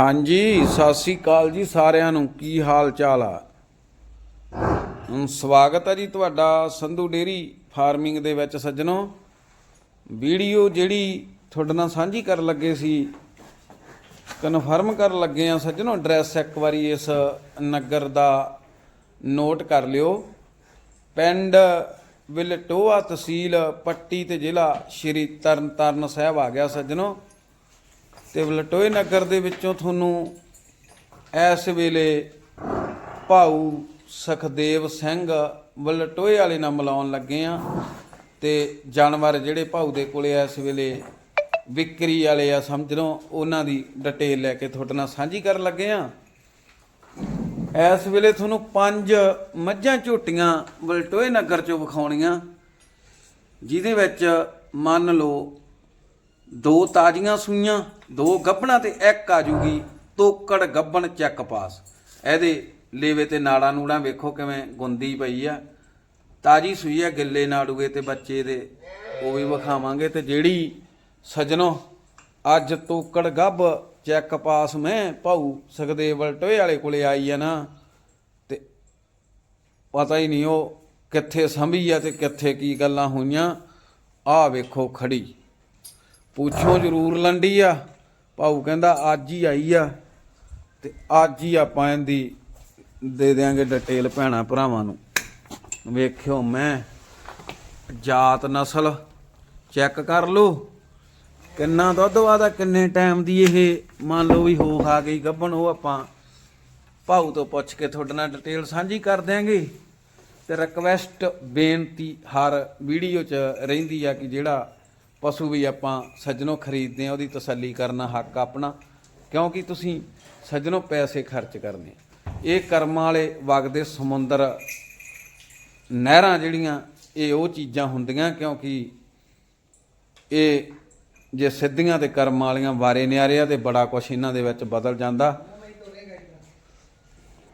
ਹਾਂਜੀ, ਸਤਿ ਸ੍ਰੀ ਅਕਾਲ ਜੀ ਸਾਰਿਆਂ ਨੂੰ। ਕੀ ਹਾਲ ਚਾਲ ਆ ਸਵਾਗਤ ਹੈ ਜੀ ਤੁਹਾਡਾ ਸੰਧੂ ਡੇਰੀ ਫਾਰਮਿੰਗ ਦੇ ਵਿੱਚ ਸੱਜਣੋ। ਵੀਡੀਓ ਜਿਹੜੀ ਤੁਹਾਡੇ ਨਾਲ ਸਾਂਝੀ ਕਰਨ ਲੱਗੇ ਸੀ, ਕਨਫਰਮ ਕਰਨ ਲੱਗੇ ਆ ਸੱਜਣੋ, ਐਡਰੈਸ ਇੱਕ ਵਾਰੀ ਇਸ ਨਗਰ ਦਾ ਨੋਟ ਕਰ ਲਿਓ। ਪਿੰਡ ਵਿਲਟੋਆ ਤਹਿਸੀਲ ਪੱਟੀ ਤੇ ਜ਼ਿਲ੍ਹਾ ਸ਼੍ਰੀ ਤਰਨਤਾਰਨ ਸਾਹਿਬ ਆ ਗਿਆ ਸੱਜਣੋ। ਤੇ ਵਲਟੋਏ ਨਗਰ ਦੇ ਵਿੱਚੋਂ ਤੁਹਾਨੂੰ ਇਸ ਵੇਲੇ ਭਾਊ ਸਖਦੇਵ ਸਿੰਘ ਵਲਟੋਏ ਵਾਲੇ ਨਾਲ ਮਿਲਾਉਣ ਲੱਗੇ ਆ ਤੇ ਜਾਨਵਰ ਜਿਹੜੇ ਭਾਊ ਦੇ ਕੋਲੇ ਇਸ ਵੇਲੇ ਵਿਕਰੀ ਵਾਲੇ ਆ ਸਮਝ ਲਓ ਉਹਨਾਂ ਦੀ ਡਿਟੇਲ ਲੈ ਕੇ ਤੁਹਾਡੇ ਨਾਲ ਸਾਂਝੀ ਕਰਨ ਲੱਗੇ ਆ ਇਸ ਵੇਲੇ ਤੁਹਾਨੂੰ ਪੰਜ ਮੱਝਾਂ ਝੋਟੀਆਂ ਵਲਟੋਏ ਨਗਰ ਚੋਂ ਵਿਖਾਉਣੀਆਂ, ਜਿਹਦੇ ਵਿੱਚ ਮੰਨ ਲਓ ਦੋ ਤਾਜ਼ੀਆਂ ਸੂਈਆਂ, ਦੋ ਗੱਭਣਾ ਤੇ ਇੱਕ ਆ ਜੂਗੀ। ਤੋਕੜ ਗੱਭਣ ਚੈੱਕ ਪਾਸ। ਇਹਦੇ ਲੇਵੇ ਤੇ ਨਾੜਾਂ ਨੂੜਾਂ ਵੇਖੋ ਕਿਵੇਂ ਗੁੰਦੀ ਪਈ ਆ। ਤਾਜੀ ਸੂਈ ਆ ਗਿੱਲੇ ਨਾੜੂਏ ਤੇ ਬੱਚੇ ਦੇ। ਉਹ ਵੀ ਵਿਖਾਵਾਂਗੇ ਤੇ ਜਿਹੜੀ ਸਜਣੋ, ਅੱਜ ਤੋਕੜ ਗੱਭ ਚੈੱਕ ਪਾਸ ਮੈਂ ਭਾਊ ਸਖਦੇਵ ਟੋਏ ਵਾਲੇ ਕੋਲੇ ਆਈ ਆ ਨਾ। ਤੇ ਪਤਾ ਹੀ ਨਹੀਂ ਉਹ ਕਿੱਥੇ ਸੰਭੀ ਆ ਤੇ ਕਿੱਥੇ ਕੀ ਗੱਲਾਂ ਹੋਈਆਂ। ਆ ਵੇਖੋ ਖੜੀ। ਪੁੱਛੋ ਜ਼ਰੂਰ ਲੰਡੀ ਆ। ਭਾਊ ਕਹਿੰਦਾ ਅੱਜ ਹੀ ਆਈ ਆ ਤੇ ਅੱਜ ਹੀ ਆਪਾਂ ਇਹਦੀ ਦੇ ਦਿਆਂਗੇ ਡਿਟੇਲ ਭੈਣਾ ਭਰਾਵਾਂ ਨੂੰ। ਵੇਖਿਓ ਮੈਂ ਜਾਤ ਨਸਲ ਚੈੱਕ ਕਰ ਲਓ ਕਿੰਨਾ ਦੁੱਧ ਵਾਦਾ ਕਿੰਨੇ ਟਾਈਮ ਦੀ ਇਹ ਮੰਨ ਲਓ ਵੀ ਹੋ ਖਾ ਗਈ ਗੱਭਣ ਉਹ ਆਪਾਂ ਭਾਊ ਤੋਂ ਪੁੱਛ ਕੇ ਤੁਹਾਡੇ ਨਾਲ ਡਿਟੇਲ ਸਾਂਝੀ ਕਰ ਦਿਆਂਗੇ। ਤੇ ਰਿਕਵੈਸਟ ਬੇਨਤੀ ਹਰ ਵੀਡੀਓ 'ਚ ਰਹਿੰਦੀ ਆ ਕਿ ਜਿਹੜਾ ਪਸ਼ੂ ਵੀ ਆਪਾਂ ਸੱਜਣੋਂ ਖਰੀਦਦੇ ਆ ਉਹਦੀ ਤਸੱਲੀ ਕਰਨਾ, ਹੱਕ ਆਪਣਾ। ਕਿਉਂਕਿ ਤੁਸੀਂ ਸੱਜਣੋਂ ਪੈਸੇ ਖਰਚ ਕਰਨੇ। ਇਹ ਕਰਮਾਂ ਵਾਲੇ ਵਗਦੇ ਸਮੁੰਦਰ ਨਹਿਰਾਂ ਜਿਹੜੀਆਂ, ਇਹ ਉਹ ਚੀਜ਼ਾਂ ਹੁੰਦੀਆਂ, ਕਿਉਂਕਿ ਇਹ ਜੇ ਸਿੱਧੀਆਂ ਤੇ ਕਰਮ ਵਾਲੀਆਂ ਵਾਰੇ ਨਿਆਰਿਆ ਤੇ ਬੜਾ ਕੁਛ ਇਹਨਾਂ ਦੇ ਵਿੱਚ ਬਦਲ ਜਾਂਦਾ।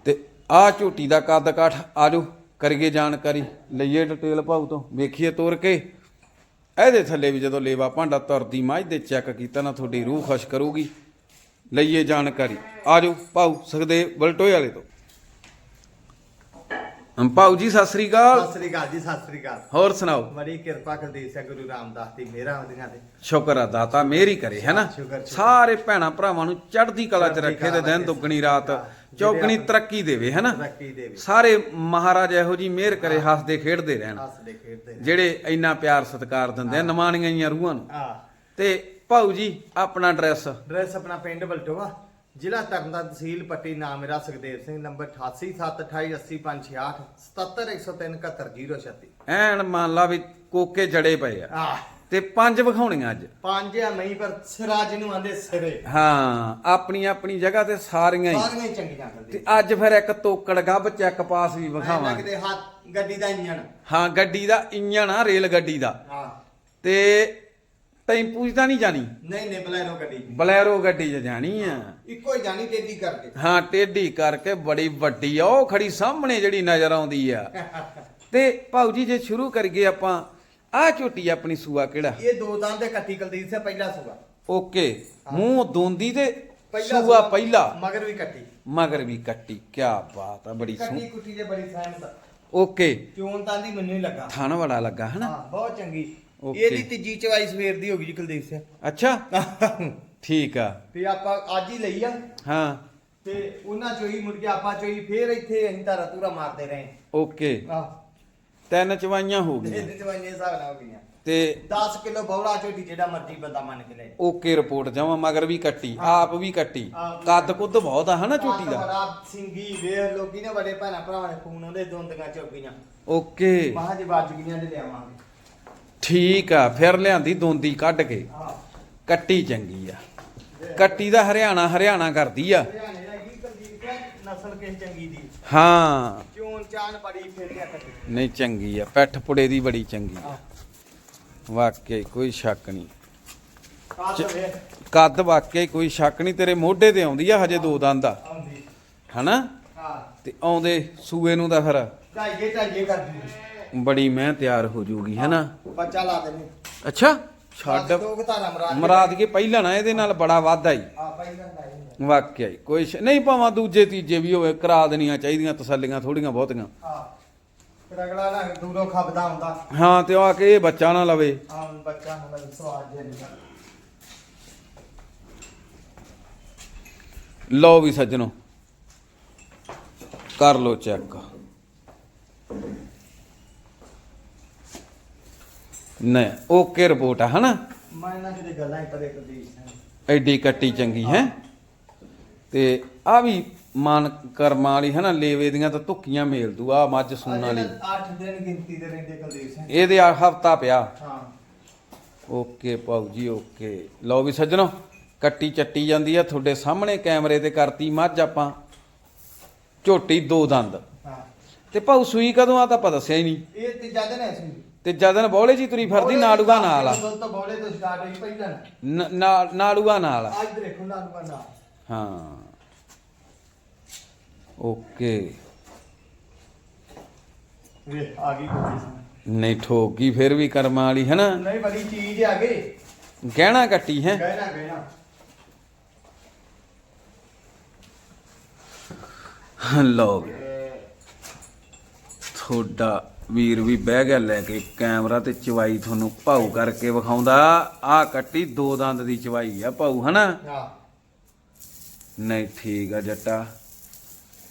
ਤੇ ਆਹ ਝੂਟੀ ਦਾ ਕੱਦ ਕਾਠ, ਆਜੋ, ਕਰੀਏ ਜਾਣਕਾਰੀ। ਲਈਏ ਡਿਟੇਲ ਭਾਊ ਤੋਂ, ਵੇਖੀਏ ਤੋਰ ਕੇ। ਇਹਦੇ ਥੱਲੇ ਵੀ ਜਦੋਂ ਲੇਵਾ ਭਾਂਡਾ ਤੁਰਦੀ ਮੱਝ ਦੇ ਚੈੱਕ ਕੀਤਾ ਨਾ ਤੁਹਾਡੀ ਰੂਹ ਖੁਸ਼ ਕਰੂਗੀ। ਲਈਏ ਜਾਣਕਾਰੀ। ਆਜੋ ਭਾਊ ਸੁਖਦੇਵ ਬਲਟੋਏ ਵਾਲੇ ਤੋਂ। ਹਮ ਭਾਊ ਜੀ ਸਤਿ ਸ੍ਰੀ ਅਕਾਲ। ਸਤਿ ਸ੍ਰੀ ਅਕਾਲ ਜੀ ਸਤਿ ਸ੍ਰੀ ਅਕਾਲ। ਹੋਰ ਸੁਣਾਓ? ਬੜੀ ਕਿਰਪਾ ਕੁਲਦੀਪ ਸਿੰਘ ਗੁਰੂ ਰਾਮਦਾਸ ਦੀ ਮੇਰਾ ਹੁੰਦੀਆਂ ਤੇ ਸ਼ੁਕਰ ਆ ਦਾਤਾ ਮੇਰੀ ਕਰੇ ਹੈ ਨਾ? ਸ਼ੁਕਰ, ਸ਼ੁਕਰ। ਸਾਰੇ ਭੈਣਾ ਭਰਾਵਾਂ ਨੂੰ ਚੜ੍ਹਦੀ ਕਲਾ ਚ ਚੜ੍ਹਦੀ ਰੱਖੇ ਤੇ ਕਲਾ ਦਿਨ ਵਿੱਚ। ਦੁੱਗਣੀ ਰਾਤ। ਚੌਗਣੀ ਤਰੱਕੀ ਦੇਵੇ ਹੈ ਨਾ ਤਰੱਕੀ ਦੇਵੇ। ਸਾਰੇ ਮਹਾਰਾਜ ਇਹੋ ਜੀ ਮਿਹਰ ਕਰੇ ਹੱਸਦੇ ਖੇਡਦੇ ਰਹਿਣ। ਹੱਸਦੇ ਖੇਡਦੇ। ਜਿਹੜੇ ਇੰਨਾ ਪਿਆਰ ਸਤਿਕਾਰ ਦਿੰਦੇ ਆ ਨਮਾਣੀਆਂ ਜੀਆਂ ਰੂਹਾਂ ਨੂੰ। ਆ ਤੇ ਭਾਊ ਜੀ ਆਪਣਾ ਐਡਰੈਸ? ਡਰੈਸ ਆਪਣਾ ਪਿੰਡ ਬਲਟੋਆ ਜ਼ਿਲ੍ਹਾ ਤਰਨਤਾਰਨ ਤਹਿਸੀਲ ਪੱਟੀ ਨਾਮ ਮੇਰਾ ਸੁਖਦੇਵ ਸਿੰਘ ਨੰਬਰ 8872288568 77103 ਐਨ ਮੰਨ ਲਾ ਵੀ ਕੋਕੇ ਜੜੇ ਪਏ ਆ। ਆ ਤੇ ਪੰਜ ਵਿਖਾਉਣੀਆਂ ਅੱਜ। ਪੰਜ ਆ ਮਈ ਪਰ ਸਿਰਾ ਜਿਹਨੂੰ ਆਂਦੇ ਸਿਰੇ। ਹਾਂ ਆਪਣੀ ਆਪਣੀ ਜਗ੍ਹਾ ਤੇ ਸਾਰੀਆਂ ਹੀ। ਸਾਰੀਆਂ ਹੀ ਚੰਗੀਆਂ ਤੇ ਕਰਦੇ ਅੱਜ ਫਿਰ ਇੱਕ ਤੋਕੜ ਗੱਬ ਚੈੱਕ ਪਾਸ ਵੀ ਵਿਖਾਵਾਂਗੇ। ਲੱਗਦੇ ਹੱਥ ਗੱਡੀ ਦਾ ਇੰਜਣ। ਹਾਂ ਗੱਡੀ ਦਾ ਇੰਜਣ ਆ ਰੇਲ ਗੱਡੀ ਦਾ। ਆ ਤੇ ਟੈਂਪੂ 'ਚ ਤਾਂ ਨਹੀਂ ਜਾਣੀ? ਨਹੀਂ ਨਹੀਂ ਬਲੈਰੋ ਗੱਡੀ ਬਲੈਰੋ ਗੱਡੀ 'ਚ ਜਾਣੀ ਆ। ਇੱਕੋ ਹੀ ਜਾਣੀ ਟੇਢੀ ਕਰਕੇ। ਹਾਂ ਟੇਢੀ ਕਰਕੇ ਬੜੀ ਵੱਡੀ ਆ। ਉਹ ਖੜੀ ਸਾਹਮਣੇ ਜਿਹੜੀ ਨਜ਼ਰ ਆਉਂਦੀ ਆ। ਤੇ ਭਾਊ ਜੀ ਜੇ ਸ਼ੁਰੂ ਕਰੀਏ ਆਪਾਂ ਆਹ ਝੋਟੀ ਆਪਣੀ ਸੂਆ ਕਿਹੜਾ? ਇਹ ਦੋ ਦੰਦ ਦੇ ਕੱਟੀ ਕੁਲਦੀਪ ਸਿੰਘ ਪਹਿਲਾ ਸੂਆ। ਓਕੇ ਮੂੰਹ ਦੋਂਦੀ ਤੇ ਸੂਆ ਪਹਿਲਾ? ਮਗਰ ਵੀ ਕੱਟੀ। ਮਗਰ ਵੀ ਕੱਟੀ ਕੀ ਬਾਤ ਆ ਬੜੀ ਕੱਟੀ ਸੂ ਕੁੱਟੀ ਦੇ ਬੜੀ ਸਹਿਮਤ ਓਕੇ। ਚੋਣ ਤਾਂ ਦੀ ਮੈਨੂੰ ਹੀ ਲੱਗਾ। ਥਣ ਬੜਾ ਲੱਗਾ ਹਨਾ? ਹਾਂ ਬਹੁਤ ਚੰਗੀ. ਇਹਦੀ ਤੀਜੀ ਚਵਾਈ ਸਵੇਰ ਦੀ ਹੋ ਗਈ ਜੀ ਕੁਲਦੀਪ ਸਿੰਘ। ਅੱਛਾ? ਠੀਕ ਆ। ਤੇ ਆਪਾਂ ਅੱਜ ਹੀ ਲਈ ਆ। ਹਾਂ। ਤੇ ਉਹਨਾਂ ਚੋਈ ਮੁੜ ਕੇ ਆਪਾਂ ਚੋਈ ਫੇਰ ਇੱਥੇ ਅਸੀਂ ਧਾਰਾ ਤੂਰਾ ਮਾਰਦੇ ਰਹੇ। ਓਕੇ। ਆਹ ਤਿੰਨ ਚਵਾਈਆਂ ਹੋ ਗਈਆਂ। ਇਹਦੇ ਚਵਾਈਆਂ ਹਿਸਾਬ ਨਾਲ ਹੋ ਗਈਆਂ। ਤੇ 10 ਕਿਲੋ ਬੌਲਾ ਝੋਟੀ ਜਿਹੜਾ ਮਰਜ਼ੀ ਬੰਦਾ ਮੰਨ ਕੇ ਲੈ। ਓਕੇ ਰਿਪੋਰਟ ਜਾਵਾਂ ਮਗਰ ਵੀ ਕੱਟੀ ਆਪ ਵੀ ਕੱਟੀ। ਆਪ ਕੱਦ ਕੁੱਦ ਬਹੁਤ ਆ ਹਨਾ ਝੋਟੀ ਦਾ? ਬੜਾ ਸਿੰਗੀ ਵੇਖ ਲੋਕੀ ਨੇ ਬੜੇ ਭੈਣਾਂ ਭਰਾਵਾਂ ਨੇ ਫੋਨ ਆਉਂਦੇ ਦੋਂਦੀਆਂ ਚੌਕੀਆਂ ਓਕੇ। ਮਹਾਂ ਜੀ ਵੱਜ ਗਈਆਂ ਤੇ ਲਿਆਵਾਂਗੇ। ਠੀਕ ਆ ਫਿਰ ਲਿਆਂਦੀ ਦੋਂਦੀ ਕੱਢ ਕੇ। ਕੱਟੀ ਚੰਗੀ ਆ। ਕੱਟੀ ਦਾ ਹਰਿਆਣਾ ਹਰਿਆਣਾ ਕਰਦੀ ਆ ਹਰਿਆਣੇ ਦਾ ਕੀ ਕੁਲਦੀਪ ਸਿੰਘ ਨਸਲ ਕਿਸ ਚੰਗੀ ਦੀ? ਹਾਂ। ਚੋਣ ਚਾਨ ਬੜੀ ਕੱਟੀ ਨਹੀਂ ਚੰਗੀ ਆ। ਪੈਠ ਪੁੜੇ ਦੀ ਬੜੀ ਚੰਗੀ ਆ। ਵਾਕਈ ਕੋਈ ਸ਼ੱਕ ਨਹੀਂ। ਵੇ ਕੱਦ ਵਾਕਈ ਕੋਈ ਸ਼ੱਕ ਨਹੀਂ। ਤੇਰੇ ਮੋਢੇ ਤੇ ਆਉਂਦੀ ਆ ਹਜੇ ਦੋ ਦੰਦ ਆ। ਆਉਂਦੀ। ਹਨਾ? ਹਾਂ। ਤੇ ਆਉਂਦੇ ਸੂਏ ਨੂੰ ਤਾਂ ਫਿਰ ਢਾਈਏ ਢਾਈਏ ਕਰਦੀ। ਬੜੀ ਮੈਂ ਤਿਆਰ ਹੋ ਜੂਗੀ ਹਨਾ? ਬੱਚਾ ਲਾ ਦੇਣੇ। ਅੱਛਾ? ਛੱਡ। ਮਰਾਦ ਮਰਾਦ ਕੇ ਪਹਿਲਾਂ ਨਾ ਇਹਦੇ ਨਾਲ ਬੜਾ ਵਾਧਾ ਹੀ ਆ ਪਹਿਲਾਂ ਲਾਈ ਵਾਕਿਆ ਹੀ ਕੋਈ ਸ਼- ਨਹੀਂ ਭਾਵਾਂ ਦੂਜੇ ਤੀਜੇ ਵੀ ਹੋਵੇ ਕਰਾ ਦੇਣੀਆਂ ਚਾਹੀਦੀਆਂ ਤਸੱਲੀਆਂ ਥੋੜੀਆਂ ਬਹੁਤੀਆਂ। ਆ ਫਿਰ ਅਗਲਾ ਨਾ ਦੂਰੋਂ ਖਪਦਾ ਹੁੰਦਾ। ਹਾਂ ਤੇ ਉਹ ਆ ਕੇ ਇਹ ਬੱਚਾ ਨਾ ਲਵੇ। ਆ ਬੱਚਾ ਸਵਾਦ ਲਓ ਵੀ ਸੱਜਣੋ ਕਰ ਲਓ ਚੈੱਕ। ਨਹੀਂ ਓਕੇ ਰਿਪੋਰਟ ਆ ਹਨਾ? ਮੈਂ ਨਾ ਕਿਤੇ ਗੱਲਾਂ ਹੀ ਪਰੇ ਕਦੀ ਐਡੀ ਕੱਟੀ ਚੰਗੀ ਹੈ? ਤੇ ਆ ਵੀ ਮਾਨ ਕਰਮਾਂ ਵਾਲੀ ਹਨਾ ਲੇਵੇ ਦੀਆਂ ਤਾਂ ਧੁੱਕੀਆਂ ਮੇਲ ਦੂ ਆ ਮੱਝ ਸੂਣ ਵਾਲੀ। 8 ਦਿਨ ਗਿਣਤੀ ਦੇ ਰਹਿੰਦੇ ਕੁਲਦੀਪ ਸਿੰਘ। ਇਹਦੇ ਆ ਹਫਤਾ ਪਿਆ। ਹਾਂ। ਓਕੇ ਭਾਊ ਜੀ ਓਕੇ। ਲਓ ਵੀ ਸੱਜਣੋ ਕੱਟੀ ਚੱਟੀ ਜਾਂਦੀ ਆ ਤੁਹਾਡੇ ਸਾਹਮਣੇ ਕੈਮਰੇ ਤੇ ਕਰਤੀ ਮੱਝ ਆਪਾਂ। ਝੋਟੀ ਦੋ ਦੰਦ। ਹਾਂ। ਤੇ ਭਾਊ ਸੂਈ ਕਦੋਂ ਆ ਤਾਂ ਆਪਾਂ ਦੱਸਿਆ ਹੀ ਨਹੀਂ। ਇਹ ਤੀਜਾ ਦਿਨ ਹੈ ਸੀ ਤੇ ਜਦਨ ਬੌਲੇ ਜੀ ਤੁਰੀ ਫਿਰਦੀ ਨਾੜੂਆ ਨਾਲ ਆ। ਤੋਂ ਬੋਲੇ ਤੋਂ ਸਟਾਰਟ ਹੋਈ ਪਹਿਲਾਂ ਨ- ਨਾ- ਨਾੜੂਆ ਨਾਲ ਆ। ਅੱਜ ਦੇਖੋ ਨਾੜੂਆ ਨਾਲ। ਹਾਂ। ਓਕੇ। ਵੇ ਆ ਗਈ ਕੁਲਦੀਪ ਸਿੰਘ ਨਹੀਂ ਠੋਕ ਫਿਰ ਵੀ ਕਰਮਾਂ ਵਾਲੀ ਹੈ ਨਾ ਨਹੀਂ ਬੜੀ ਚੀਜ਼ ਆ ਗਈ। ਗਹਿਣਾ ਕੱਟੀ ਹੈ? ਕਹਿਣਾ ਕਹਿਣਾ ਲਓ। ਵੀ। ਤੁਹਾਡਾ ਵੀਰ ਵੀ ਬਹਿ ਗਿਆ ਲੈ ਕੇ ਕੈਮਰਾ ਤੇ ਚਵਾਈ ਤੁਹਾਨੂੰ ਭਾਊ ਕਰਕੇ ਵਿਖਾਉਂਦਾ। ਆ ਕੱਟੀ ਦੋ ਦੰਦ ਦੀ ਚਵਾਈ ਆ ਭਾਊ ਹਨਾ? ਹਾਂ। ਨਹੀਂ ਠੀਕ ਆ ਜੱਟਾ।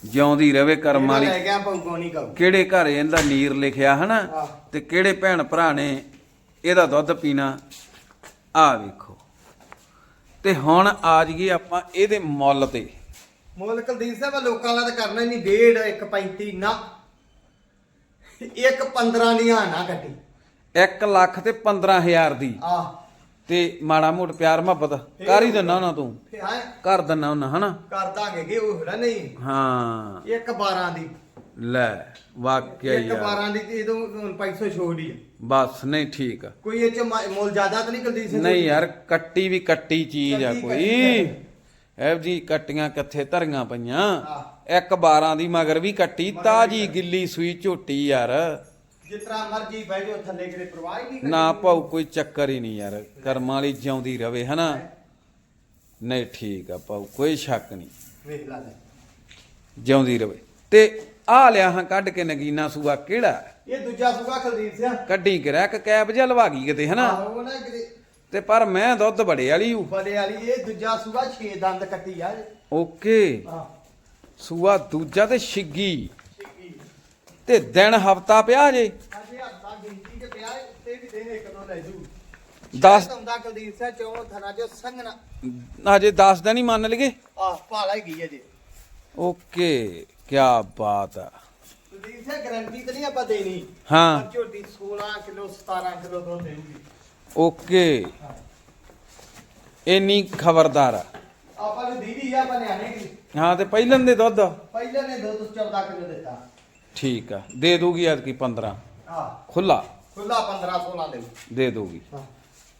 ਜਿਉਂਦੀ ਰਵੇ ਕਰਮ ਵਾਲੀ। ਲੈ ਗਿਆ ਭੌਗੋ ਨਹੀਂ ਕਹੂ। ਕਿਹੜੇ ਘਰ ਇਹਦਾ ਨੀਰ ਲਿਖਿਆ ਹਨਾ। ਤੇ ਕਿਹੜੇ ਭੈਣ ਭਰਾ ਨੇ ਇਹਦਾ ਦੁੱਧ ਪੀਣਾ? ਆ ਵੇਖੋ। ਤੇ ਹੁਣ ਆ ਜਾਈਏ ਆਪਾਂ ਇਹਦੇ ਮੁੱਲ ਤੇ। ਮੁੱਲ ਕੁਲਦੀਪ ਸਾਹਿਬ ਲੋਕਾਂ ਵਾਲਾ ਤਾਂ ਕਰਨਾ ਹੀ ਨਹੀਂ। ਡੇਢ 1.35 ਨਾ। 1.15 ਦੀਆਂ ਨਾ ਕੱਟੀ 1 ਲੱਖ ਤੇ 15000 ਦੀ। ਆ ਤੇ ਮਾੜਾ ਮੋਟ ਪਿਆਰ ਮੁਹੱਬਤ ਕਰ ਹੀ ਦਿੰਨਾ ਉਹਨਾਂ ਤੂੰ। ਫੇ ਹਾਂ। ਕਰ ਦਿੰਨਾ ਉਹਨਾਂ ਹਨਾ? ਕਰ ਦਾਂਗੇ ਗੇ ਉਹ ਹੋਣਾ ਨਹੀਂ। ਹਾਂ। 1.12 ਦੀ। ਲੈ ਵਾਕਿਆ ਯਾਰ। 1.12 ਦੀ ਤੇ ਹੁਣ 500 ਛੋੜ ਆ। ਬਸ ਨਹੀਂ ਠੀਕ। ਆ ਕੋਈ ਇਹ ਚ ਮੁੱਲ ਜ਼ਿਆਦਾ ਤਾਂ ਨਹੀਂ ਕੁਲਦੀਪ ਸਿੰਘ? ਨਹੀਂ ਯਾਰ ਕੱਟੀ ਵੀ ਕੱਟੀ ਚੀਜ਼ ਆ ਕੋਈ। ਐਵ ਜੀ ਕੱਟੀਆਂ ਕਿੱਥੇ ਧਰੀਆਂ ਪਈਆਂ। ਇੱਕ 12 ਦੀ ਮਗਰ ਵੀ ਕੱਟੀ ਤਾਜੀ ਗਿੱਲੀ ਸੂਈ ਝੋਟੀ ਯਾਰ। ਜਿਸ ਤਰ੍ਹਾਂ ਮਰਜ਼ੀ ਬਹਿ ਜਾਓ ਥੱਲੇ ਕਿਤੇ ਪ੍ਰਵਾਹ ਹੀ ਨਹੀਂ ਨਾ ਭਾਉ ਕੋਈ ਚੱਕਰ ਹੀ ਨਹੀਂ ਯਾਰ ਕਰਮਾਂ ਵਾਲੀ ਜਿਉਂਦੀ ਰਵੇ ਹਨਾ? ਨਹੀਂ ਠੀਕ ਆ ਭਾਉ ਕੋਈ ਸ਼ੱਕ ਨਹੀਂ। ਵੇਖ ਲਾ ਲੈ। ਜਿਉਂਦੀ ਰਵੇ। ਤੇ ਆ ਲਿਆ ਹਾਂ ਕੱਢ ਕੇ ਨਗੀਨਾ ਸੂਆ ਕਿਹੜਾ? ਇਹ ਦੂਜਾ ਸੁਗਾ ਕੁਲਦੀਪ ਸਿੰਘ ਕੱਢੀ ਕਿ ਕੈਬ ਜਿਹਾ ਲਵਾ ਗਈ ਕਿਤੇ ਹਨਾ? ਆਹੋ ਨਾ ਕਿਤੇ ਤੇ ਪਰ ਮੈਂ ਦੁੱਧ ਬੜੇ ਵਾਲੀ ਹੂੰ। ਬੜੇ ਵਾਲੀ ਇਹ ਦੂਜਾ ਸੁਗਾ 6 ਦੰਦ ਕੱਟੀ ਆ। ਓਕੇ। ਹਾਂ। ਸੂਆ ਦੂਜਾ ਤੇ ਛਿੱਗੀ। ਤੇ ਦਿਨ ਹਫਤਾ ਪਿਆ ਜੇ। ਅਜੇ ਹੱਥਾਂ ਗਿਣਤੀ ਤੇ ਪਿਆ ਤੇ ਵੀ ਦੇਣੇ ਕਦੋਂ ਲੈ ਜੂ। 10 ਹੁੰਦਾ ਕੁਲਦੀਪ ਸਿੰਘ ਚੋਂ ਥਣਾ ਜੋ ਸੰਗਣਾ ਹਜੇ 10 ਦਿਨ ਹੀ ਮੰਨ ਲਈਏ। ਆ ਭਾਲਾ ਹੀ ਗਈ ਹੈ ਜੀ। ਓਕੇ ਕੀ ਬਾਤ ਆ। ਕੁਲਦੀਪ ਸਿੰਘ ਗਰੰਟੀ ਤਾਂ ਨਹੀਂ ਆਪਾਂ ਦੇਣੀ। ਹਾਂ। ਝੋਟੀ 16 ਕਿਲੋ 17 ਕਿਲੋ ਦੁੱਧ ਦੇਊਗੀ। ਓਕੇ। ਇੰਨੀ ਖਬਰਦਾਰ ਆ। ਆਪਾਂ ਨੂੰ ਦੀਦੀ ਆ ਆਪਾਂ ਨਿਆਣੇ ਦੀ ਹਾਂ ਤੇ ਪਹਿਲਾਂ ਦੇ ਦੁੱਧ? ਪਹਿਲੇ ਨੇ ਦੁੱਧ 14 ਕਿਲੋ ਦਿੱਤਾ। ਠੀਕ ਆ। ਦੇ ਦੂਗੀ ਅੱਜ ਕੀ 15 ਹਾਂ। ਖੁੱਲਾ ਖੁੱਲਾ 15 16 ਦੇ। ਦੇ ਦੂਗੀ ਹਾਂ।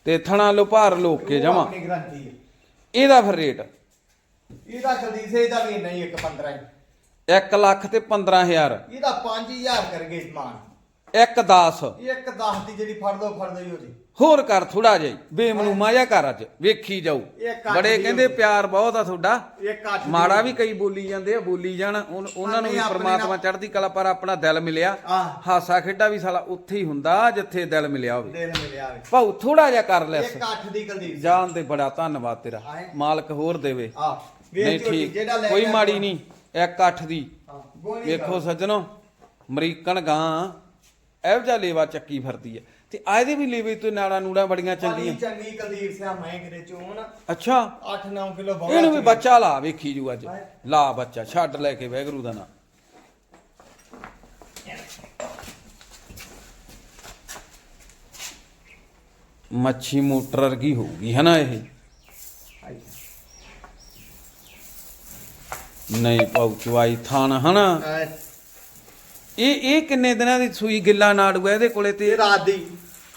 ਤੇ ਥਣਾ ਲੋ ਭਾਰ ਲੋਕ ਕੇ ਜਮਾ। ਆਪਣੀ ਗਰੰਟੀ ਹੈ ਇਹਦਾ ਫਿਰ ਰੇਟ ਇਹਦਾ ਸਿੰਘ ਇਹਦਾ ਵੀ ਨਹੀਂ ਇੱਕ 15 ਹੀ। 1 ਲੱਖ ਤੇ 15000 ਇਹਦਾ 5000 ਕਰਗੇ ਸਮਾਨ। 1 10 ਇੱਕ 10 ਦੀ ਜਿਹੜੀ ਫੜ ਦੋ ਫੜ ਦੋ ਹੀ ਉਹਦੀ ਹੋਰ ਕਰ ਥੋੜਾ ਜਿਹਾ ਬੇਮਨੂਮਾ ਜਿਹਾ ਕਰ ਅੱਜ ਵੇਖੀ ਜਾਊ। ਬੜੇ ਕਹਿੰਦੇ। ਪਿਆਰ ਬਹੁਤ ਆ ਤੁਹਾਡਾ। ਇੱਕ ਮਾੜਾ ਵੀ ਕਈ ਬੋਲੀ ਜਾਂਦੇ ਆ ਬੋਲੀ ਜਾਣ। ਉਹਨਾਂ ਨੂੰ ਵੀ ਪ੍ਰਮਾਤਮਾ ਚੜ੍ਹਦੀ ਕਲਾ ਪਰ ਆਪਣਾ ਦਿਲ ਮਿਲਿਆ। ਹਾਸਾ ਖੇਡਾ ਵੀ ਸਾਲਾ ਉੱਥੇ ਹੀ ਹੁੰਦਾ ਜਿੱਥੇ ਦਿਲ ਮਿਲਿਆ ਹੋਵੇ। ਮਿਲਿਆ ਵੇ ਭਾਉ ਥੋੜਾ ਜਿਹਾ ਕਰ ਲੈ। ਇੱਕ ਅੱਠ ਦੀ ਕੁਲਦੀਪ ਸਿੰਘ। ਜਾਨ ਦੇ ਬੜਾ ਧੰਨਵਾਦ ਤੇਰਾ। ਮਾਲਕ ਹੋਰ ਦੇਵੇ। ਨਹੀਂ ਠੀਕ। ਕੋਈ ਮਾੜੀ ਨਹੀਂ। ਇੱਕ ਅੱਠ ਦੀ। ਵੇਖੋ ਸੱਜਣੋ ਅਮਰੀਕਨ ਗਾਂ। ਇਹੋ ਜਿਹਾ ਲੇਵਾ ਚੱਕੀ ਫਿਰਦੀ ਹੈ। ਤੇ ਆ ਇਹਦੇ ਵੀ ਲੇਵੇ ਤੋਂ ਨਾੜਾ ਨੂੜਾ ਬੜੀਆਂ ਚੰਗੀ ਚੰਗੀਆਂ। ਚੰਗੀ ਕੁਲਦੀਪ ਸਿੰਘ ਮੈਂ ਕਿਤੇ ਚੋਣ। ਅੱਛਾ। 8-9 ਕਿਲੋ ਬਹੁਤ ਇਹਨੂੰ ਵੀ ਬੱਚਾ ਲਾ ਵੇਖੀ ਜੂ ਅੱਜ। ਲਾ ਬੱਚਾ ਛੱਡ ਲੈ ਕੇ ਵੈਗਰੂ ਦਾ ਨਾਂ ਮੱਛੀ ਮੋਟਰ ਵਰਗੀ ਹੋਊਗੀ ਹਨਾ ਇਹ? ਨਹੀਂ ਪਾਉ ਚਵਾਈ ਥਾਨ ਹਨਾ ਇਹ ਇਹ ਕਿੰਨੇ ਦਿਨਾਂ ਦੀ ਸੂਈ ਗਿੱਲਾ ਨਾੜੂ ਹੈ ਇਹਦੇ ਕੋਲੇ ਇਹ ਤੇ ਰਾਤ ਦੀ।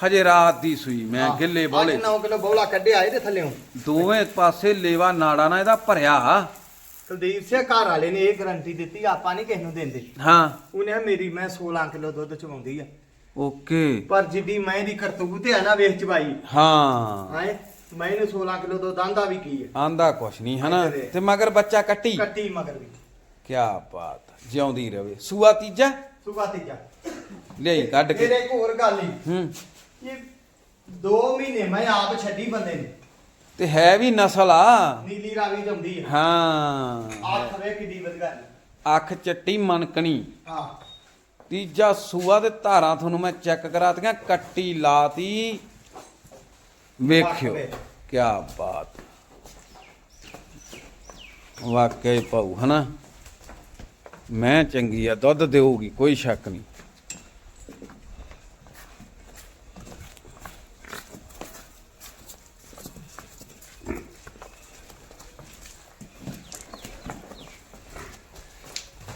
ਹਜੇ ਰਾਤ ਦੀ ਸੂਈ ਮੈਂ ਗਿੱਲੇ ਬੋਲੇ। 9 ਕਿਲੋ ਬੋਲਾ ਕੱਢਿਆ ਇਹਦੇ ਥੱਲੇੋਂ। ਦੋਵੇਂ ਪਾਸੇ ਲੇਵਾ ਨਾੜਾ ਨਾ ਇਹਦਾ ਭਰਿਆ। ਕੁਲਦੀਪ ਸਿੰਘ ਘਰ ਵਾਲੇ ਨੇ ਇਹ ਗਾਰੰਟੀ ਦਿੱਤੀ ਆਪਾਂ ਨਹੀਂ ਕਿਸੇ ਨੂੰ ਦਿੰਦੇ। ਹਾਂ। ਉਹਨੇ ਕਿਹਾ ਮੇਰੀ ਮੈਂ 16 ਕਿਲੋ ਦੁੱਧ ਚਵਾਉਂਦੀ ਆ। ਓਕੇ। ਪਰ ਜਿੱਡੀ ਮੈਂ ਦੀ ਕਰਤੂਤ ਹੈ ਨਾ ਵੇਖ ਚਵਾਈ ਹਾਂ। ਹਾਂ? ਮੈਂ ਇਹਨੂੰ 16 ਕਿਲੋ ਤੋਂ ਦੰਦਾ ਵੀ ਕੀ ਹੈ ਆਂਦਾ ਕੁਛ ਨਹੀਂ ਹਨਾ। ਤੇ ਮਗਰ ਬੱਚਾ ਕੱਟੀ? ਕੱਟੀ ਮਗਰ ਵੀ। ਕੀ ਬਾਤ ਜਿਉਂਦੀ ਰਵੇ। ਸੂਆ ਤੀਜਾ? ਸੁਗਾ ਤੀਜਾ ਲਿਆਈ ਕੱਢ ਕੇ। ਇਹਦੇ ਇੱਕ ਹੋਰ ਗੱਲ ਹੀ। ਹੂੰ। ਇਹ 2 ਮਹੀਨੇ ਮੈਂ ਆਪ ਛੱਡੀ ਬੰਦੇ ਨੇ। ਤੇ ਹੈ ਵੀ ਨਸਲ ਆ। ਨੀਲੀ ਰਾਵੀ ਜੰਦੀ ਹੈ ਹਾਂ। ਅੱਖ ਵੇ ਕਿੱਡੀ ਵਧਗਾ ਅੱਖ ਚੱਟੀ ਮਨਕਣੀ ਹਾਂ। ਤੀਜਾ ਸੂਆ ਦੇ ਧਾਰਾਂ ਤੁਹਾਨੂੰ ਮੈਂ ਚੈੱਕ ਕਰਾਤੀਆਂ ਕੱਟੀ ਲਾਤੀ। ਵੇਖਿਓ। ਕੀ ਬਾਤ। ਵਾਕਈ ਪਾਉ ਹਨਾ? ਮੈਂ ਚੰਗੀ ਆ ਦੁੱਧ ਦੇਊਗੀ ਕੋਈ ਸ਼ੱਕ ਨਹੀਂ।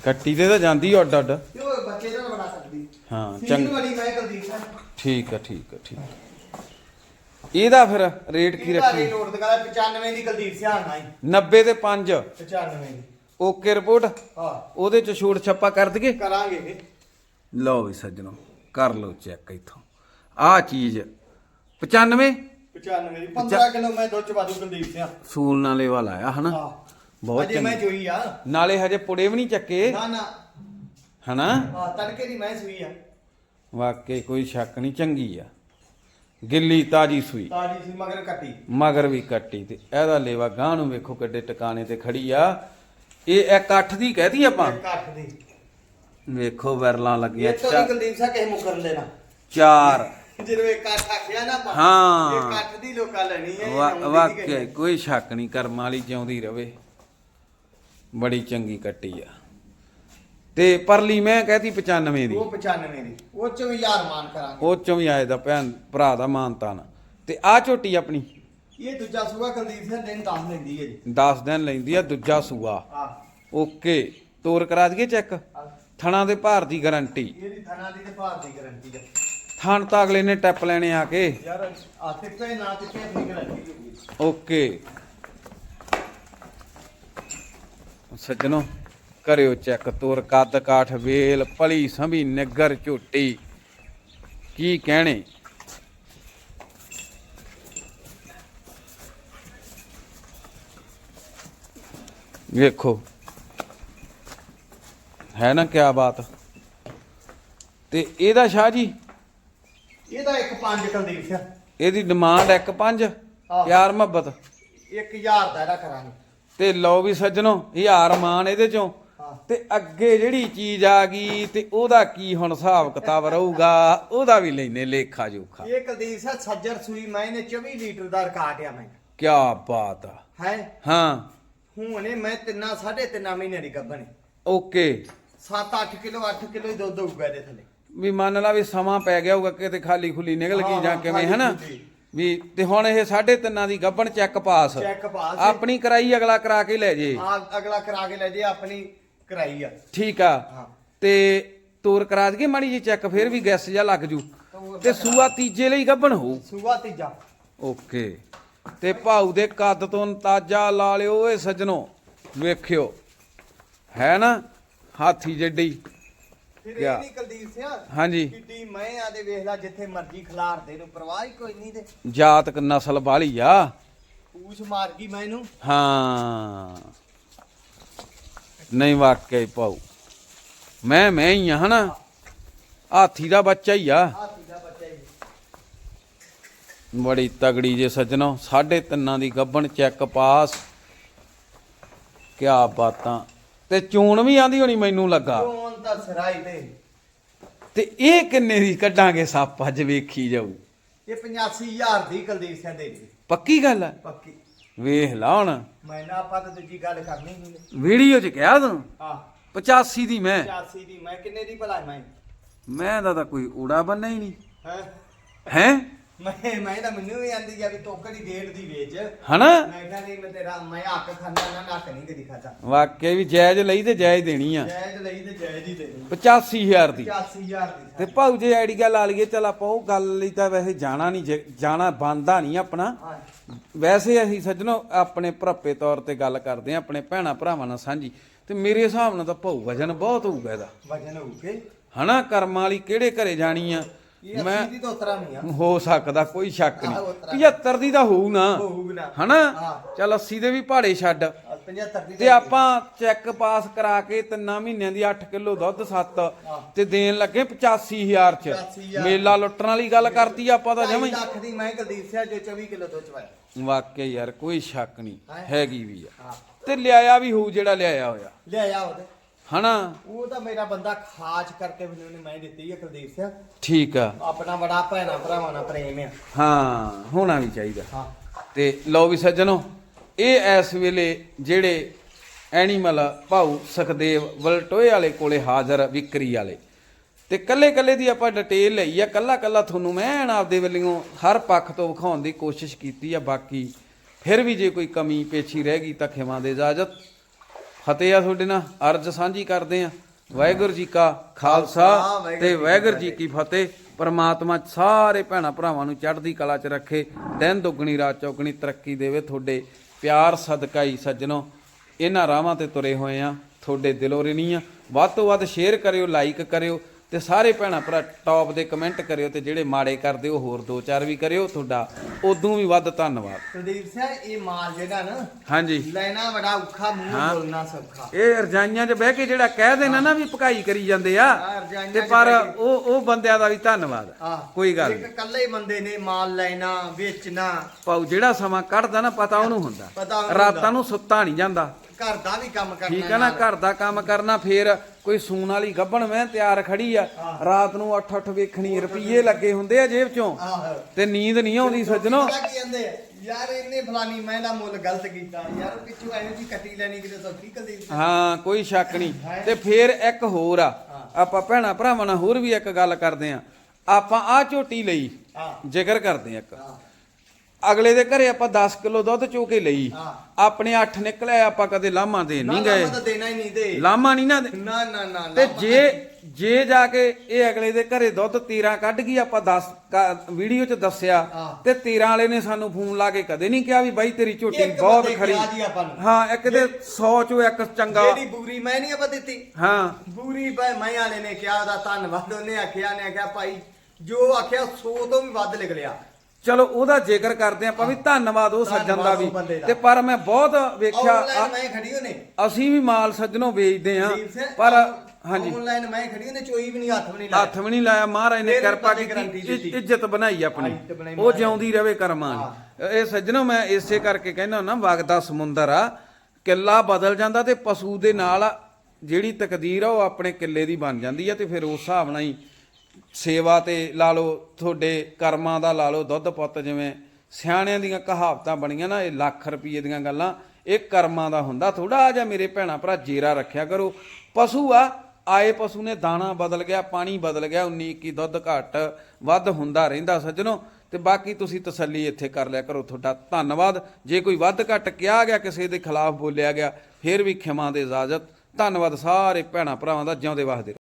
ਕੱਟੀ ਤੇ ਤਾਂ ਜਾਂਦੀ ਅੱਡ ਅੱਡ ਉਹ ਬੱਚੇ ਸਕਦੀ? ਹਾਂ ਚੰਗ ਚੰਗ ਵਾਲੀ ਮੈਂ ਕੁਲਦੀਪ ਸਿੰਘ ਠੀਕ ਆ ਠੀਕ ਆ ਠੀਕ ਆ। ਇਹਦਾ ਫਿਰ ਰੇਟ ਕੀ ਇਹਦਾ ਰੱਖੀ? ਰੇਟ 95 ਦੀ ਕੁਲਦੀਪ ਸਿਆਣ ਨਹੀਂ 90 ਦੇ 5 95 ਦੀ। Okay report? ਹਾਂ। ਉਹਦੇ ਚ ਛੂਟ ਛੱਪਾ ਕਰ ਦਈਏ? ਕਰਾਂਗੇ ਲਓ ਵੀ ਸੱਜਣੋ ਕਰ ਲਓ ਚੈੱਕ ਇਥੋਂ। ਆਹ ਚੀਜ਼ 95 95 ਦੀ 15 ਕਿਲੋ ਮੈਂ ਦੁੱਧ ਚ ਵਾਦੂ ਕੁਲਦੀਪ ਸਿੰਘ ਸੂਲ ਨਾਲੇ ਵਾਲਾ ਆ ਹਨਾ? ਹਾਂ। ਬਹੁਤ ਅਜੇ ਮੈਂ ਚੰਗੀ ਜੋਈ ਆ। ਨਾਲੇ ਹਜੇ ਪੁੜੇ ਵੀ ਨਹੀਂ ਚੱਕੇ। ਨਾ ਨਾ। ਹਨਾ? ਹਾਂ ਤੜਕੇ ਦੀ ਮੈਂ ਸੂਈ ਆ। ਵਾਕਈ ਕੋਈ ਸ਼ੱਕ ਨਹੀਂ ਚੰਗੀ ਆ। ਗਿੱਲੀ ਤਾਜੀ ਸੂਈ। ਤਾਜੀ ਸੀ ਮਗਰ ਕੱਟੀ। ਮਗਰ ਵੀ ਕੱਟੀ ਤੇ ਇਹਦਾ ਲੇਵਾ ਗਾਂ ਨੂੰ ਵੇਖੋ ਕਿੱਡੇ ਟਿਕਾਣੇ ਤੇ ਖੜੀ ਆ। ਇਹ ਇੱਕ ਅੱਠ ਦੀ ਕਹਦੀ ਆਪਾਂ? ਕੱਟ ਦੀ। ਵੇਖੋ ਵਿਰਲਾਂ ਲੱਗੀਆਂ ਇਹ ਤੋਂ ਚਾ- ਨਹੀਂ ਕੁਲਦੀਪ ਸਿੰਘ ਕਿਸੇ ਮੁਕਰਨ ਦੇਣਾ ਚਾਰ। ਜਦੋਂ ਇਹ ਆਖਿਆ ਨਾ ਆਪਾਂ, ਹਾਂ। ਇਹ ਦੀ ਲੋਕਾਂ ਲੈਣੀ ਹੈ ਇਹ ਵਾ- ਆਉਂਦੀ ਨੀ ਵਾਕਿਆ ਕੋਈ ਸ਼ੱਕ ਨਹੀਂ ਕਰਮਾਂ ਵਾਲੀ ਜਿਉਂਦੀ ਰਵੇ। ਬੜੀ ਚੰਗੀ ਕੱਟੀ ਆ। ਤੇ ਪਰਲੀ ਮੈਂ ਕਹਤੀ 95 ਦੀ। ਉਹ 95 ਦੀ। ਉਹ ਚ ਵੀ ਯਾਰ ਮਾਨ ਕਰਾਂਗੇ। ਉਹ ਚੋਂ ਵੀ ਆਏ ਦਾ ਭੈਣ ਭਰਾ ਦਾ ਮਾਨਤਾਨ। ਤੇ ਆ ਝੋਟੀ ਆਪਣੀ? ਇਹ ਦੂਜਾ ਸੂਆ ਕੁਲਦੀਪ ਸਿੰਘ ਦਿਨ 10 ਲੈਂਦੀ ਹੈ ਜੀ। 10 ਦਿਨ ਲੈਂਦੀ ਆ ਦੂਜਾ ਸੂਆ। ਓਕੇ ਤੋਰ ਕਰਾ ਦਈਏ ਚੈੱਕ? ਥਣਾ ਦੇ ਭਾਰ ਦੀ ਗਾਰੰਟੀ। ਇਹਦੀ ਥਣਾ ਦੀ ਤੇ ਭਾਰ ਦੀ ਗਾਰੰਟੀ ਹੈ ਥਣ ਤਾਂ ਅਗਲੇ ਨੇ ਟੈਪ ਲੈਣੇ ਆ ਕੇ। ਯਾਰ ਆ ਤੇ ਨਾ ਤੇ ਆਪਣੀ ਗਾਰੰਟੀ ਹੋਊਗੀ ਓਕੇ। ਸੱਜਣੋ ਕਰਿਓ ਚੈੱਕ ਤੋਰ ਕੱਦ ਕਾਠ ਵੇਲ ਪਲੀ ਸੰਭੀ ਨਿੱਗਰ ਝੋਟੀ। ਕੀ ਕਹਿਣੇ? ਵੇਖੋ। ਹੈ ਨਾ ਕਿਆ ਬਾਤ? ਤੇ ਇਹਦਾ ਸ਼ਾਹ ਜੀ? ਇਹਦਾ ਇੱਕ ਪੰਜ ਕੁਲਦੀਪ ਸਿੰਘ। ਇਹਦੀ ਡਿਮਾਂਡ 1.5 ਆਹ। ਪਿਆਰ ਮੁਹੱਬਤ। 1000 ਦਾ ਇਹਦਾ ਕਰਾਂਗੇ। ਤੇ ਲਓ ਵੀ ਸੱਜਣੋ ਹਜ਼ਾਰ ਮਾਨ ਇਹਦੇ ਚੋਂ। ਹਾਂ। ਤੇ ਅੱਗੇ ਜਿਹੜੀ ਚੀਜ਼ ਆ ਗਈ ਤੇ ਉਹਦਾ ਕੀ ਹੁਣ ਹਿਸਾਬ ਕਿਤਾਬ ਰਹੂਗਾ ਉਹਦਾ ਵੀ ਲੈਨੇ ਲੇਖਾ ਜੋਖਾ। ਇਹ ਕੁਲਦੀਪ ਸਿੰਘ ਸੱਜਰ ਸੂਈ ਮੈਂ ਨੇ 24 ਲੀਟਰ ਦਾ ਰਿਕਾਰਡ ਆ ਮੈਂ। ਕੀ ਬਾਤ ਆ। ਹੈ? ਹਾਂ। ਹੁਣੇ ਮੈਂ ਤਿੰਨਾ ਸਾਢੇ ਤਿੰਨਾਂ ਮਹੀਨੇ ਦੀ ਗੱਭਣੀ ਓਕੇ। 7-8 ਕਿਲੋ 8 ਕਿਲੋ ਹੀ ਦੁੱਧ ਹੋਊਗਾ ਇਹਦੇ ਥੱਲੇ। ਵੀ ਮੰਨ ਲਾ ਵੀ ਸਮਾਂ ਪੈ ਗਿਆ ਹੋਊਗਾ ਕਿਤੇ ਖਾਲੀ ਖੁੱਲੀ ਨਿਕਲ ਗਈ ਹਾਂ, ਜਾਂ ਹਾਂ, ਕਿਵੇਂ ਹਨਾ। ਵੀ ਤੇ ਹੁਣ ਇਹ ਸਾਢੇ ਤਿੰਨਾਂ ਦੀ ਗੱਬਣ ਚੈੱਕ ਪਾਸ ਚੈੱਕ ਪਾਸ ਆਪਣੀ ਕਰਾਈ ਅਗਲਾ ਕਰਾ ਕੇ ਲੈ ਜੇ। ਆ ਅਗਲਾ ਕਰਾ ਕੇ ਲੈ ਜੇ ਆਪਣੀ ਕਰਾਈ ਆ। ਠੀਕ ਆ। ਹਾਂ। ਤੇ ਤੋਰ ਕਰਾ ਦਈਏ ਮਾੜੀ ਜੀ ਚੈੱਕ ਫਿਰ ਵੀ ਗੈਸ ਜਾਂ ਲੱਗ ਜੂ। ਤੇ ਸੂਆ ਤੀਜੇ ਲਈ ਗੱਬਣ ਹੋਊ। ਸੂਆ ਤੀਜਾ। ਓਕੇ। ਤੇ ਭਾਊ ਦੇ ਕੱਦ ਤੋਂ ਅੰਦਾਜ਼ਾ ਲਾ ਲਿਓ ਓਏ ਸੱਜਣੋ ਵੇਖਿਓ। ਹੈ ਨਾ? ਹਾਥੀ ਜੱਡੀ। ਫਿਰ ਕਿਆ? ਇਹ ਨਹੀਂ ਕੁਲਦੀਪ ਸਿੰਘ ਹਾਂਜੀ। ਕਿੱਡੀ ਮੈਂ ਆ ਦੇ ਵੇਖ ਲੈ ਜਿੱਥੇ ਮਰਜ਼ੀ ਖਿਲਾਰ ਦੇ ਨੂੰ ਪਰਵਾਹ ਹੀ ਕੋਈ ਨਹੀਂ ਤੇ। ਜਾਤਕ ਨਸਲ ਵਾਲੀ ਆ। ਪੂਛ ਮਾਰ ਗਈ ਮੈਨੂੰ। ਹਾਂ। ਨਹੀਂ ਵਾਕਿਆ ਭਾਊ ਮੈਂ ਮੈਂ ਹੀ ਆ ਹਨਾ? ਹਾਥੀ ਦਾ ਬੱਚਾ ਹੀ ਆ। ਆ ਤੀਜਾ ਬੱਚਾ ਹੀ ਬੜੀ ਤਗੜੀ ਜੇ ਸੱਜਣੋ ਸਾਢੇ ਤਿੰਨਾਂ ਦੀ ਗੱਬਣ ਚੈੱਕ ਪਾਸ ਕਿਆ ਬਾਤਾਂ। ਤੇ ਚੂਣ ਵੀ ਆਂਦੀ ਹੋਣੀ ਮੈਨੂੰ ਲੱਗਾ। ਕੋਣ ਤਾਂ ਸਰਾਈ ਤੇ। ਤੇ ਇਹ ਕਿੰਨੇ ਦੀ ਕੱਢਾਂਗੇ ਸੱਪ ਅੱਜ ਵੇਖੀ ਜਾਊ। ਇਹ 85000 ਦੀ ਕੁਲਦੀਪ ਸਿੰਘ ਦੀ ਪੱਕੀ ਗੱਲ ਹੈ ਪੱਕੀ। ਵੇਖ ਲਾ ਹੁਣ। ਮੈਂ ਨਾ ਆਪਾਂ ਤਾਂ ਦੂਜੀ ਗੱਲ ਕਰਨੀ ਨਹੀਂ ਵੀਡੀਓ 'ਚ ਕਿਹਾ ਤੂੰ? ਹਾਂ। 85 ਦੀ ਮੈਂ। 85 ਦੀ। ਮੈਂ ਕਿੰਨੇ ਦੀ ਭਲਾ ਮੈਂ? ਮੈਂ ਦਾ ਤਾਂ ਕੋਈ ਊੜਾ ਬੰਨਾ ਹੀ ਨਹੀਂ। ਹੈ? ਹੈ? ਮੈਂ ਮੈਂ ਤਾਂ ਮੈਨੂੰ ਵੀ ਆਂਦੀ ਆ ਵੀ ਤੋਕੜੀ ਡੇਢ ਦੀ ਵੇਚ। ਹਨਾ? ਮੈਂ ਕਿਹਾ ਨਹੀਂ ਮੈਂ ਤੇਰਾ ਮੈਂ ਹੱਕ ਖਾਂਦਾ ਨਾ ਨੱਕ ਨਹੀਂ ਕਦੀ ਖਾਦਾ। ਵਾਕਿਆ ਵੀ ਜਾਇਜ਼ ਲਈ ਤੇ ਜਾਇਜ਼ ਦੇਣੀ ਆ। ਜਾਇਜ਼ ਲਈ ਤੇ ਜਾਇਜ਼ ਹੀ ਦੇ ਦੂੰ 85000 ਦੀ। 85000 ਦੀ ਤੇ ਭਾਊ ਜੇ ਆਈਡੀਆ ਲਾ ਲਈਏ ਚਲ ਆਪਾਂ ਉਹ ਗੱਲ ਲਈ ਤਾਂ ਵੈਸੇ ਜਾਣਾ ਨਹੀਂ ਜੇ- ਜਾਣਾ ਬੰਦਾ ਨਹੀਂ ਆਪਣਾ। ਵੈਸੇ ਅਸੀਂ ਸੱਜਣੋ ਆਪਣੇ ਭਰਪੇ ਤੌਰ ਤੇ ਗੱਲ ਕਰਦੇ ਆ ਆਪਣੇ ਭੈਣਾ ਭਰਾਵਾਂ ਨਾਲ ਸਾਂਝੀ। ਤੇ ਮੇਰੇ ਹਿਸਾਬ ਨਾਲ ਤਾਂ ਭਾਊ ਵਜਨ ਬਹੁਤ ਹੋਊਗਾ ਇਹਦਾ। ਵਜਨ ਹੋਊਗੇ ਹਨਾ ਕਰਮਾਂ ਵਾਲੀ ਕਿਹੜੇ ਘਰੇ ਜਾਣੀ ਆ? ਇਹ ਮੈਂ 80 ਦੀ ਤਾਂ ਉਤਰਾ ਨਹੀਂ ਆ। ਹੋ ਸਕਦਾ ਕੋਈ ਸ਼ੱਕ ਆਹ, ਨਹੀਂ। ਤਰ੍ਹਾਂ। 75 ਦੀ ਤਾਂ ਹੋਊ ਨਾ। ਹੋਊਗਾ ਨਾ। ਹਨਾ? ਹਾਂ। ਚੱਲ 80 ਦੇ ਵੀ ਪਹਾੜੇ ਛੱਡ। 75 ਦੀ ਤੇ ਆਪਾਂ ਚੈੱਕ ਪਾਸ ਕਰਾ ਕੇ ਤਿੰਨਾਂ ਮਹੀਨਿਆਂ ਦੀ 8 ਕਿਲੋ ਦੁੱਧ 7 ਤੇ ਦੇਣ ਲੱਗੇ 85000 ਚ। 85,000 ਮੇਲਾ ਲੁੱਟਣ ਵਾਲੀ ਗੱਲ ਕਰਤੀ ਆਪਾਂ ਤਾਂ ਜਮਾਂ ਲੱਖ ਦੀ ਮੈਂ ਕੁਲਦੀਪ ਸਿੰਘ ਜੋ 24 ਕਿਲੋ ਦੁੱਧ ਚਵਾਇਆ। ਵਾਕਿਆ ਯਾਰ ਕੋਈ ਸ਼ੱਕ ਨਹੀਂ। ਹੈਗੀ ਵੀ ਆ। ਹਾਂ। ਤੇ ਲਿਆਇਆ ਵੀ ਹੋਊ ਜਿਹੜਾ ਲਿਆਇਆ ਹੋਇਆ। ਲਿਆਇਆ ਉਹਦੇ। ਹਨਾ? ਉਹ ਤਾਂ ਮੇਰਾ ਬੰਦਾ ਖਾਸ ਕਰਕੇ ਮੈਨੂੰ ਉਹਨੇ ਮੈਂ ਦਿੱਤੀ ਹੈ ਕੁਲਦੀਪ ਸਿੰਘ। ਠੀਕ ਆ। ਆਪਣਾ ਬੜਾ ਭੈਣਾ ਭਰਾਵਾਂ ਨਾਲ ਪ੍ਰੇਮ ਆ। ਹਾਂ ਹੋਣਾ ਵੀ ਚਾਹੀਦਾ। ਹਾਂ। ਤੇ ਲਓ ਵੀ ਸੱਜਣੋ ਇਹ ਇਸ ਵੇਲੇ ਜਿਹੜੇ ਐਨੀਮਲ ਭਾਊ ਸੁਖਦੇਵ ਵਲਟੋਏ ਵਾਲੇ ਕੋਲੇ ਹਾਜ਼ਰ ਵਿਕਰੀ ਵਾਲੇ। ਤੇ ਕੱਲੇ ਕੱਲੇ ਦੀ ਆਪਾਂ ਡਿਟੇਲ ਲਈ ਆ ਕੱਲਾ ਕੱਲਾ ਤੁਹਾਨੂੰ ਮੈਂ ਆਪਦੇ ਵੱਲੋਂ ਹਰ ਪੱਖ ਤੋਂ ਵਿਖਾਉਣ ਦੀ ਕੋਸ਼ਿਸ਼ ਕੀਤੀ ਆ ਬਾਕੀ ਫਿਰ ਵੀ ਜੇ ਕੋਈ ਕਮੀ ਪੇਛੀ ਰਹਿ ਗਈ ਤਾਂ ਖਿਮਾ ਦੇ ਇਜਾਜ਼ਤ। ਫਤਿਹ ਆ ਤੁਹਾਡੇ ਨਾਲ ਅਰਜ ਸਾਂਝੀ ਕਰਦੇ ਆ ਵਾਹਿਗੁਰੂ ਜੀ ਕਾ ਖਾਲਸਾ ਤੇ ਵਾਹਿਗੁਰੂ ਜੀ ਕੀ ਫਤਿਹ। ਪਰਮਾਤਮਾ ਸਾਰੇ ਭੈਣਾ ਭਰਾਵਾਂ ਨੂੰ ਚੜ੍ਹਦੀ ਕਲਾ 'ਚ ਰੱਖੇ। ਦਿਨ ਦੁੱਗਣੀ ਰਾਤ ਚੌਗਣੀ ਤਰੱਕੀ ਦੇਵੇ ਤੁਹਾਡੇ ਪਿਆਰ ਸਦਕਾ ਹੀ ਸੱਜਣੋ। ਇਹਨਾਂ ਰਾਹਾਂ ਤੇ ਤੁਰੇ ਹੋਏ ਆ ਤੁਹਾਡੇ ਦਿਲੋਂ ਰਿਣੀ ਆ ਵੱਧ ਤੋਂ ਵੱਧ ਸ਼ੇਅਰ ਕਰਿਓ ਲਾਈਕ ਕਰਿਓ। ਤੇ ਸਾਰੇ ਭੈਣਾ ਭਰਾ ਟੌਪ ਦੇ ਕਮੈਂਟ ਕਰਿਓ ਤੇ ਜਿਹੜੇ ਮਾੜੇ ਕਰਦੇ ਉਹ ਹੋਰ ਦੋ ਚਾਰ ਵੀ ਕਰਿਓ ਤੁਹਾਡਾ। ਉਦੋਂ ਵੀ ਵੱਧ ਧੰਨਵਾਦ। ਕੁਲਦੀਪ ਸਿੰਘ ਇਹ ਮਾਲ ਜਿਹੜਾ ਨਾ ਹਾਂਜੀ। ਲੈਣਾ ਬੜਾ ਔਖਾ ਮੂੰਹ ਹਾਂ। ਬੋਲਣਾ ਸੌਖਾ। ਇਹ ਰਜਾਈਆਂ 'ਚ ਬਹਿ ਕੇ ਜਿਹੜਾ ਕਹਿ ਦੇਣਾ ਨਾ ਵੀ ਭਕਾਈ ਕਰੀ ਜਾਂਦੇ ਆ ਹਾਂ, ਤੇ ਪਰ। ਉਹ ਉਹ ਬੰਦਿਆਂ ਦਾ ਵੀ ਧੰਨਵਾਦ। ਕੋਈ ਗੱਲ ਇੱਕ ਨਹੀਂ। ਇਕੱਲੇ ਬੰਦੇ ਨੇ ਮਾਲ ਲੈਣਾ ਵੇਚਣਾ। ਪਾਉ ਜਿਹੜਾ ਸਮਾਂ ਕੱਢਦਾ ਨਾ ਪਤਾ ਉਹਨੂੰ ਹੁੰਦਾ। ਰਾਤਾਂ। ਨੂੰ ਸੁੱਤਾ ਨਹੀਂ ਜਾਂਦਾ। ਘਰ ਦਾ ਵੀ ਕੰਮ ਕਰਨਾ ਠੀਕ ਹੈ ਨਾ। ਘਰ ਦਾ ਕੰਮ ਕਰਨਾ ਫੇਰ ਕੋਈ ਸੂਣ ਵਾਲੀ ਗੱਭਣ ਮੈਂ ਤਿਆਰ ਖੜੀ ਆ। ਰਾਤ ਨੂੰ 8-8 ਵੇਖਣੀ ਰੁਪਈਏ ਲੱਗੇ ਹੁੰਦੇ ਆ ਜੇਬ ਚੋਂ। ਤੇ ਨੀਂਦ ਨਹੀਂ ਆਉਂਦੀ ਸੱਜਣੋ। ਕੀ ਕਹਿੰਦੇ? ਯਾਰ ਇਹਨੇ ਫਲਾਨੀ ਮੈਂ ਦਾ ਮੁੱਲ ਗਲਤ ਕੀਤਾ। ਯਾਰ ਪਿੱਛੋਂ ਇਹੋ ਜੀ ਕੱਟੀ ਲੈਣੀ ਕਿਤੇ ਸੌਖੀ ਕੁਲਦੀਪ ਸਿੰਘ ਹਾਂ ਕੋਈ ਸ਼ੱਕ ਨਹੀਂ। ਤੇ ਫੇਰ ਇੱਕ ਹੋਰ ਆ। ਆਪਾਂ ਭੈਣਾ ਭਰਾਵਾਂ ਨਾਲ ਹੋਰ ਵੀ ਇੱਕ ਗੱਲ ਕਰਦੇ ਆ। ਆਪਾਂ ਆ ਝੋਟੀ ਲਈ ਜ਼ਿਕਰ ਕਰਦੇ ਆ ਇੱਕ। ਅਗਲੇ ਦੇ ਘਰੇ ਆਪਾਂ 10 ਕਿਲੋ ਦੁੱਧ ਚੋ ਕੇ ਲਈ। ਹਾਂ। ਆਪਣੇ 8 ਨਿਕਲਿਆ ਆਪਾਂ ਕਦੇ ਲਾਮਾ ਦੇ ਨਹੀਂ ਗਏ। ਨਾ, ਤਾਂ ਦੇਣਾ ਹੀ ਨਹੀਂ ਦੇ। ਲਾਮਾ ਨਹੀਂ ਨਾ ਦੇ- ਨਾ ਨਾ ਨਾ ਤੇ ਜੇ ਜੇ ਜਾ ਕੇ ਇਹ ਅਗਲੇ ਦੇ ਘਰੇ ਦੁੱਧ 13 ਕੱਢ ਗਈ ਆਪਾਂ 10 ਵੀਡੀਓ 'ਚ ਦੱਸਿਆ ਹਾਂ। ਤੇ 13 ਵਾਲੇ ਨੇ ਸਾਨੂੰ ਫੋਨ ਲਾ ਕੇ ਕਦੇ ਨਹੀਂ ਕਿਹਾ ਵੀ ਬਾਈ ਤੇਰੀ ਝੋਟੀ ਇੱਕ ਬਹੁਤ ਬੰਦੇ ਖਰੀ ਕਿਹਾ ਜੀ ਆਪਾਂ ਨੂੰ। ਹਾਂ ਇੱਕ ਦੇ 100 ਚੋਂ ਇੱਕ ਚੰਗਾ। ਜਿਹੜੀ ਬੂਰੀ ਮੈਂ ਨਹੀਂ ਆਪਾਂ ਦਿੱਤੀ। ਹਾਂ। ਬੂਰੀ ਭਾਈ ਮੈਂ ਵਾਲੇ ਨੇ ਕਿਹਾ ਉਹਦਾ ਧੰਨਵਾਦ ਉਹਨੇ ਆਖਿਆ ਨੇ ਆਖਿਆ ਭਾਈ ਜੋ ਆਖਿਆ 100 ਤੋਂ ਵੀ ਵੱਧ ਲਿਖ ਲਿਆ ਚਲੋ ਉਹਦਾ ਜ਼ਿਕਰ ਕਰਦੇ ਆਪਾਂ ਵੀ ਧੰਨਵਾਦ ਉਹ ਸੱਜਣ ਦਾ ਵੀ। ਤੇ ਪਰ ਮੈਂ ਬਹੁਤ ਵੇਖਿਆ ਮੈਂ ਖੜੀ ਅਸੀਂ ਵੀ ਮਾਲ ਸੱਜਣੋਂ ਵੇਚਦੇ ਆ ਪਰ ਹਾਂਜੀ। ਆਨਲਾਈਨ ਮੈਂ ਖੜੀ ਉਹਨੇ ਚੋਈ ਵੀ ਨਹੀਂ ਹੱਥ ਵੀ ਨਹੀਂ ਲਾਇਆ। ਹੱਥ ਵੀ ਨਹੀਂ ਲਾਇਆ। ਮਹਾਰਾਜ ਨੇ ਕਿਰਪਾ ਕੀਤੀ ਇੱਜ਼ਤ ਬਣਾਈ ਆਪਣੀ। ਉਹ ਜਿਉਂਦੀ ਰਵੇ ਕਰਮਾਂ ਇਹ ਸੱਜਣੋ ਮੈਂ ਇਸੇ ਕਰਕੇ ਕਹਿੰਦਾ ਨਾ ਵਗਦਾ ਸਮੁੰਦਰ ਆ ਕਿੱਲਾ ਬਦਲ ਜਾਂਦਾ ਤੇ ਪਸ਼ੂ ਦੇ ਨਾਲ ਜਿਹੜੀ ਤਕਦੀਰ ਆ ਉਹ ਆਪਣੇ ਕਿੱਲੇ ਦੀ ਬਣ ਜਾਂਦੀ ਆ ਤੇ ਫਿਰ ਉਸ ਹਿਸਾਬ ਨਾਲ ਹੀ ਸੇਵਾ ਤੇ ਲਾ ਲਓ, ਤੁਹਾਡੇ ਕਰਮਾਂ ਦਾ ਲਾ ਲਓ, ਦੁੱਧ ਪੁੱਤ ਜਿਵੇਂ ਸਿਆਣਿਆਂ ਦੀਆਂ ਕਹਾਵਤਾਂ ਬਣੀਆਂ ਨਾ, ਇਹ ਲੱਖ ਰੁਪਏ ਦੀਆਂ ਗੱਲਾਂ, ਇਹ ਕਰਮਾਂ ਦਾ ਹੁੰਦਾ ਥੋੜਾ ਜਿਹਾ ਮੇਰੇ ਭੈਣਾ ਭਰਾ ਜੇਰਾ ਰੱਖਿਆ ਕਰੋ। ਪਸ਼ੂ ਆ, ਆਏ ਪਸ਼ੂ ਨੇ ਦਾਣਾ ਬਦਲ ਗਿਆ, ਪਾਣੀ ਬਦਲ ਗਿਆ 19 21 ਦੁੱਧ ਘੱਟ ਵੱਧ ਹੁੰਦਾ ਰਹਿੰਦਾ ਸੱਜਣੋ। ਤੇ ਬਾਕੀ ਤੁਸੀਂ ਤਸੱਲੀ ਇੱਥੇ ਕਰ ਲਿਆ ਕਰੋ, ਤੁਹਾਡਾ ਧੰਨਵਾਦ। ਜੇ ਕੋਈ ਵੱਧ ਘੱਟ ਕਿਹਾ ਗਿਆ, ਕਿਸੇ ਦੇ ਖਿਲਾਫ ਬੋਲਿਆ ਗਿਆ, ਫਿਰ ਵੀ ਖਿਮਾ ਦੇ ਇਜਾਜ਼ਤ। ਧੰਨਵਾਦ ਸਾਰੇ ਭੈਣਾ ਭਰਾਵਾਂ ਦਾ, ਜਿਉਂਦੇ ਵਸਦੇ